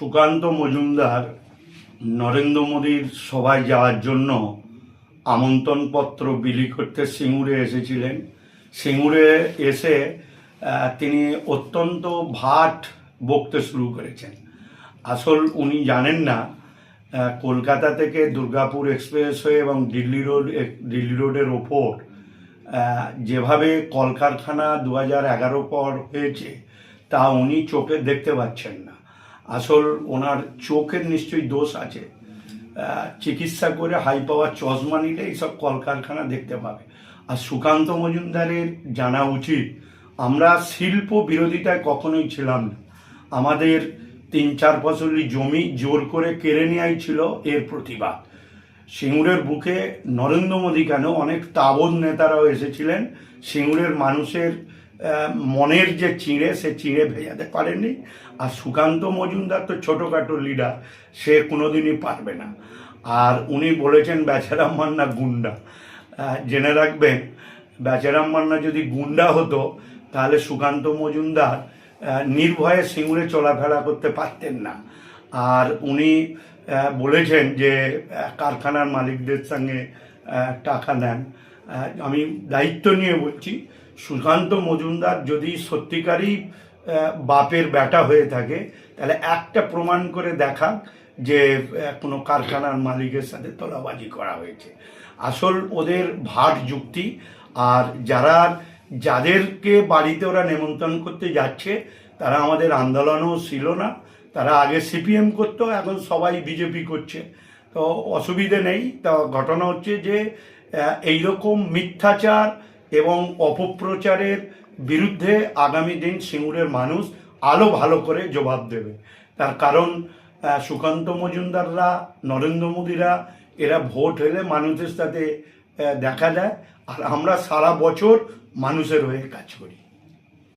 সুকান্ত মজুমদার নরেন্দ্র মোদীর সভায় যাওয়ার জন্য আমন্ত্রণপত্র বিলি করতে সিঙ্গুরে এসেছিলেন। সিঙ্গুরে এসে তিনি অত্যন্ত ভাট বকতে শুরু করেছেন। আসল উনি জানেন না কলকাতা থেকে দুর্গাপুর এক্সপ্রেস হয়ে এবং দিল্লি রোড দিল্লি রোডের ওপর যেভাবে কলকারখানা দু হাজার এগারো পর হয়েছে, তা উনি চোখে দেখতে পাচ্ছেন না। আসল ওনার চোখের নিশ্চয়ই দোষ আছে। চিকিৎসা করে হাই পাওয়ার চশমা নিলে এইসব কলকারখানা দেখতে পাবে। আর সুকান্ত মজুমদারের জানা উচিত, আমরা শিল্প বিরোধিতায় কখনোই ছিলাম না। আমাদের তিন চার ফসলি জমি জোর করে কেড়ে নেওয়াই ছিল এর প্রতিবাদ। সিঙ্গুরের বুকে নরেন্দ্র মোদী কেন? অনেক তাবৎ নেতারাও এসেছিলেন। সিঙ্গুরের মানুষের মনের যে চিঁড়ে, সে চিঁড়ে ভেজাতে পারেননি। আর সুকান্ত মজুমদার তো ছোটোখাটো লিডার সে কোনোদিনই পারবে না। আর উনি বলেছেন বেচারাম মান্না গুন্ডা। জেনে রাখবেন বেচারাম মান্না যদি গুন্ডা হতো, তাহলে সুকান্ত মজুমদার নির্ভয়ে সিঙ্গুরে চলাফেরা করতে পারতেন না। আর উনি বলেছেন যে কারখানার মালিকদের সঙ্গে টাকা নেন। আমি দায়িত্ব নিয়ে বলছি সুকান্ত মজুমদার যদি সত্যিকারই বাপের ব্যাটা হয়ে থাকে, তাহলে একটা প্রমাণ করে দেখাক যে কোনো কারখানার মালিকের সাথে তোলাবাজি করা হয়েছে। আসল ওদের ভাট যুক্তি, আর যারা, যাদেরকে বাড়িতে ওরা নেমন্তন্ন করতে যাচ্ছে, তারা আমাদের আন্দোলনও ছিল না, তারা আগে সিপিএম করতো, এখন সবাই বিজেপি করছে। তো অসুবিধে নেই, তা ঘটনা হচ্ছে যে এইরকম মিথ্যাচার এবং অপপ্রচারের বিরুদ্ধে আগামী দিন সিঙ্গুরের মানুষ আলো ভালো করে জবাব দেবে। তার কারণ সুকান্ত মজুমদাররা, নরেন্দ্র মোদীরা, এরা ভোট হলে মানুষের সাথে দেখা যায়। আর আমরা সারা বছর মানুষের হয়ে কাজ করি।